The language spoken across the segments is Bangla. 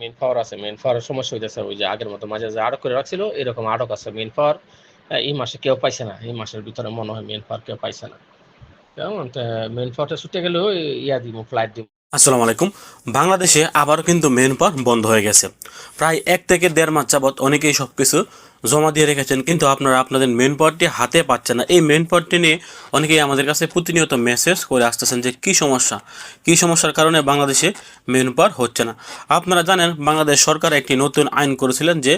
মেন পাওয়ার আছে মেন পাওয়ারের সমস্যা হইতেছে ওই যে আগের মতো মাঝে যে আটক করে রাখছিল, এরকম আটক আছে মেন পাওয়ার এই মাসে কেউ পাইছে না, এই মাসের ভিতরে মনে হয় মেন পাওয়ার কেউ পাইছে না। কেমন? মেন পাওয়ারটা ছুটে গেলেও, ইয়া দিব ফ্লাইট দিব আসসালামু আলাইকুম। বাংলাদেশে আবারও কিন্তু মেন পাওয়ার বন্ধ হয়ে গেছে। প্রায় এক থেকে দেড় মাস যাবৎ অনেকেই সব কিছু জমা দিয়ে রেখেছেন, কিন্তু আপনারা আপনাদের মেন পাওয়ারটি হাতে পাচ্ছেন না। এই মেন পাওয়ারটি নিয়ে অনেকেই আমাদের কাছে প্রতিনিয়ত মেসেজ করে আসতেছেন যে, কী সমস্যা? কী সমস্যার কারণে বাংলাদেশে মেন পাওয়ার হচ্ছে না? আপনারা জানেন, বাংলাদেশ সরকার একটি নতুন আইন করেছিলেন যে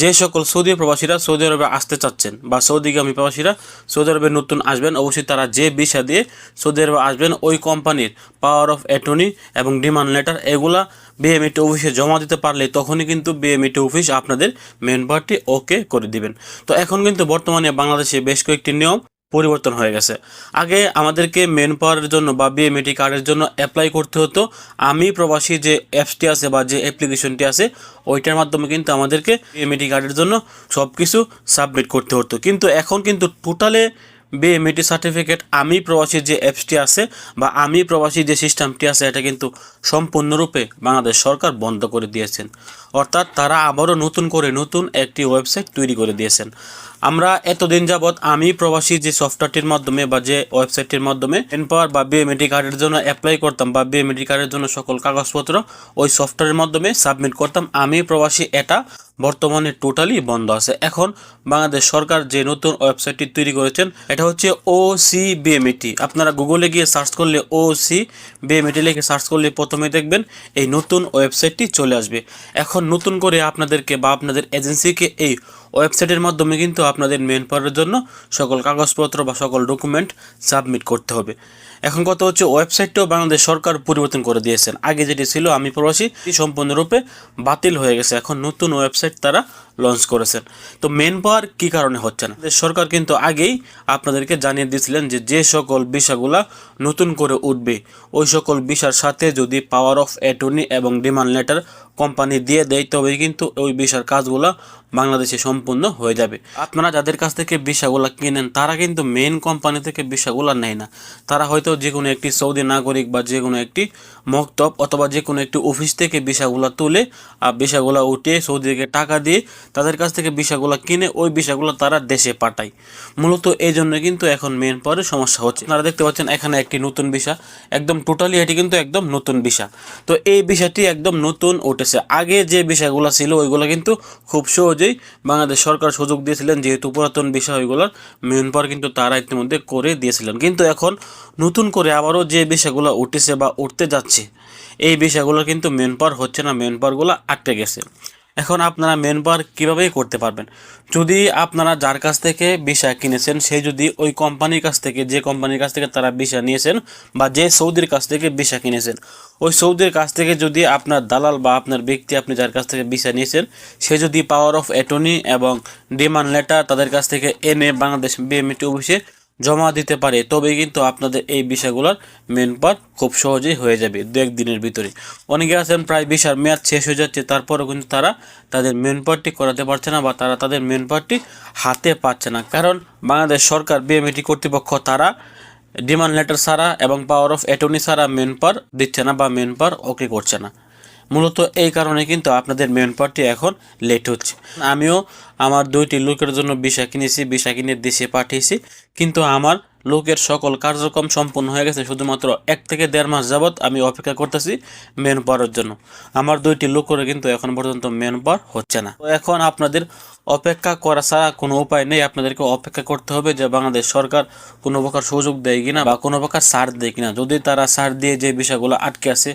যে সকল সৌদি প্রবাসীরা সৌদি আরবে আসতে চাচ্ছেন বা সৌদিগামী প্রবাসীরা সৌদি আরবে নতুন আসবেন, অবশ্যই তারা যে ভিসা দিয়ে সৌদি আরবে আসবেন, ওই কোম্পানির পাওয়ার অফ অ্যাটর্নি এবং ডিমান্ড লেটার এগুলা বিএমইটি অফিসে জমা দিতে পারলে তখনই কিন্তু বিএমইটি অফিস আপনাদের মেন পার্টি ওকে করে দিবেন। তো এখন কিন্তু বর্তমানে বাংলাদেশে বেশ কয়েকটি নিয়ম পরিবর্তন হয়ে গেছে। আগে আমাদেরকে মেন পাওয়ারের জন্য বা বিএমএটি কার্ডের জন্য অ্যাপ্লাই করতে হতো। আমি প্রবাসী যে অ্যাপসটি আছে বা যে অ্যাপ্লিকেশনটি আছে, ওইটার মাধ্যমে কিন্তু আমাদেরকে বিএমএটি কার্ডের জন্য সব কিছু সাবমিট করতে হতো। কিন্তু এখন কিন্তু টোটালে বিএমইটি সার্টিফিকেট আমি প্রবাসী যে অ্যাপসটি আছে বা আমি প্রবাসী যে সিস্টেমটি আছে, এটা কিন্তু সম্পূর্ণরূপে বাংলাদেশ সরকার বন্ধ করে দিয়েছেন। অর্থাৎ তারা আবারও নতুন করে নতুন একটি ওয়েবসাইট তৈরি করে দিয়েছেন। আমরা এতদিন যাবৎ আমি প্রবাসী যে সফটওয়্যারটির মাধ্যমে বা যে ওয়েবসাইটটির মাধ্যমে এনপাওয়ার বা বিএমএটি কার্ডের জন্য অ্যাপ্লাই করতাম বা বিএমএটি কার্ডের জন্য সকল কাগজপত্র ওই সফটওয়্যারের মাধ্যমে সাবমিট করতাম, আমি প্রবাসী এটা বর্তমানে টোটালি বন্ধ আছে। এখন বাংলাদেশ সরকার যে নতুন ওয়েবসাইটটি তৈরি করেছেন, এটা হচ্ছে ও সি বিএমইটি আপনারা গুগলে গিয়ে সার্চ করলে ও সি বিএমইটি লিখে সার্চ করলে প্রথমে দেখবেন এই নতুন ওয়েবসাইটটি চলে আসবে। এখন নতুন করে আপনাদেরকে বা আপনাদের এজেন্সিকে এই ওয়েবসাইটের মাধ্যমে কিন্তু আপনাদের মেন পাওয়ারের জন্য সকল কাগজপত্র বা সকল ডকুমেন্ট সাবমিট করতে হবে। এখন কথা হচ্ছে ওয়েবসাইটটাও বাংলাদেশ সরকার পরিবর্তন করে দিয়েছেন। আগে যেটি ছিল, আমি প্রবাসী সম্পূর্ণরূপে বাতিল হয়ে গেছে। এখন নতুন ওয়েবসাইট তারা লঞ্চ করেছেন। তো মেন পাওয়ার কী কারণে হচ্ছে না? সরকার কিন্তু আগেই আপনাদেরকে জানিয়ে দিয়েছিলেন যে যে সকল বিষয়গুলা নতুন করে উঠবে, ওই সকল বিষয়ের সাথে যদি পাওয়ার অফ অ্যাটর্নি এবং ডিমান্ড লেটার কোম্পানি দিয়ে দেয় তবে কিন্তু ওই বিষয়ের কাজগুলো বাংলাদেশে সম্পূর্ণ হয়ে যাবে। আপনারা যাদের কাছ থেকে বিষয়গুলো কিনেন, তারা কিন্তু মেন কোম্পানি থেকে বিষয়গুলো নেয় না। তারা হয়তো যে কোনো একটি সৌদি নাগরিক বা যে কোনো একটি মক্তব অথবা যে কোনো একটি অফিস থেকে বিষয়গুলো তুলে, আর বিষয়গুলো উঠিয়ে সৌদিকে টাকা দিয়ে তাদের কাছ থেকে বিষয়গুলো কিনে ওই বিষয়গুলো তারা দেশে পাঠায়। মূলত এই জন্য কিন্তু এখন মেন পরে সমস্যা হচ্ছে। আপনারা দেখতে পাচ্ছেন এখানে একটি নতুন বিষা একদম টোটালি এটি কিন্তু একদম নতুন বিষা তো এই বিষয়টি একদম নতুন উঠেছে আগে যে বিষয়গুলো ছিল, ওইগুলো কিন্তু খুব সহজেই বাংলাদেশ সরকার সুযোগ দিয়েছিলেন, যেহেতু পুরাতন বিষয় ওইগুলোর মেন পর কিন্তু তারা ইতিমধ্যে করে দিয়েছিলেন। কিন্তু এখন নতুন করে আবারও যে বিষয়গুলো উঠেছে বা উঠতে যাচ্ছে, এই বিষয়গুলো কিন্তু মেন পাওয়ার হচ্ছে না, মেন পাওয়ারগুলো আটকে গেছে। এখন আপনারা মেন পাওয়ার কীভাবেই করতে পারবেন? যদি আপনারা যার কাছ থেকে বিষা কিনেছেন, সে যদি ওই কোম্পানির কাছ থেকে, যে কোম্পানির কাছ থেকে তারা বিষা নিয়েছেন বা যে সৌদির কাছ থেকে বিষা কিনেছেন, ওই সৌদির কাছ থেকে যদি আপনার দালাল বা আপনার ব্যক্তি আপনি যার কাছ থেকে বিষা নিয়েছেন, সে যদি পাওয়ার অফ অ্যাটর্নি এবং ডিমান্ড লেটার তাদের কাছ থেকে এনে বাংলাদেশ বিএমইটি অফিসে জমা দিতে পারে তবে কিন্তু আপনাদের এই বিষয়গুলোর মেন পার্ট খুব সহজেই হয়ে যাবে দু এক দিনের ভিতরে। অনেকে আছেন প্রায় বিষার মেয়াদ শেষ হয়ে যাচ্ছে, তারপরও কিন্তু তারা তাদের মেন পার্টটি করাতে পারছে না বা তারা তাদের মেন পার্টটি হাতে পাচ্ছে না। কারণ বাংলাদেশ সরকার, বিএমইটি কর্তৃপক্ষ তারা ডিমান্ড লেটার ছাড়া এবং পাওয়ার অফ অ্যাটর্নি ছাড়া মেন পার দিচ্ছে না বা মেন পার ওকে করছে না। মূলত এই কারণে কিন্তু আপনাদের মেন পার্টটি এখন লেট হচ্ছে। আমিও আমার দুইটি লোকের জন্য বিষা কিনেছি বিষা কিনে দেশে পাঠিয়েছি। কিন্তু আমার লোকের সকল কার্যক্রম সম্পূর্ণ হয়ে গেছে। শুধুমাত্র এক থেকে দেড় মাস যাবৎ আমি অপেক্ষা করতেছি মেন পাওয়ারের জন্য। আমার দুইটি লোকের কিন্তু এখন পর্যন্ত মেন পাওয়ার হচ্ছে না। তো এখন আপনাদের অপেক্ষা করা ছাড়া কোনো উপায় নেই। আপনাদেরকে অপেক্ষা করতে হবে যে বাংলাদেশ সরকার কোনো প্রকার সুযোগ দেয় কিনা বা কোনো প্রকার সার দেয় কিনা। যদি তারা সার দিয়ে যে বিষয়গুলো আটকে আছে,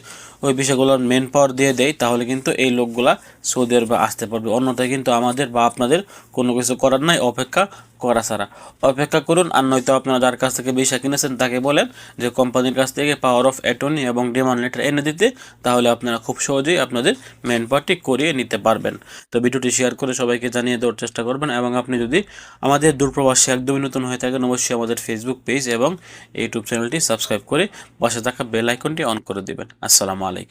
ওই বিষয়গুলোর মেন পাওয়ার দিয়ে দেয়, তাহলে কিন্তু এই লোকগুলা সৌদি আরবে আসতে পারবে। অন্যথায় কিন্তু আমাদের বা আপনাদের কোনো কিছু করার নাই, অপেক্ষা করা ছাড়া। অপেক্ষা করুন, আর নয়তো আপনারা যার কাছ থেকে বিষয় কিনেছেন তাকে বলেন যে কোম্পানির কাছ থেকে পাওয়ার অফ অ্যাটর্নি এবং ডিমান্ড লেটার এনে দিতে, তাহলে আপনারা খুব সহজেই আপনাদের মেন পার্টি করিয়ে নিতে পারবেন। তো ভিডিওটি শেয়ার করে সবাইকে জানিয়ে দেওয়ার চেষ্টা করবেন, এবং আপনি যদি আমাদের দূরপ্রবাসী একদমই নতুন হয়ে থাকেন, অবশ্যই আমাদের ফেসবুক পেজ এবং ইউটিউব চ্যানেলটি সাবস্ক্রাইব করে পাশে থাকা বেল আইকনটি অন করে দেবেন। আসসালামু আলাইকুম।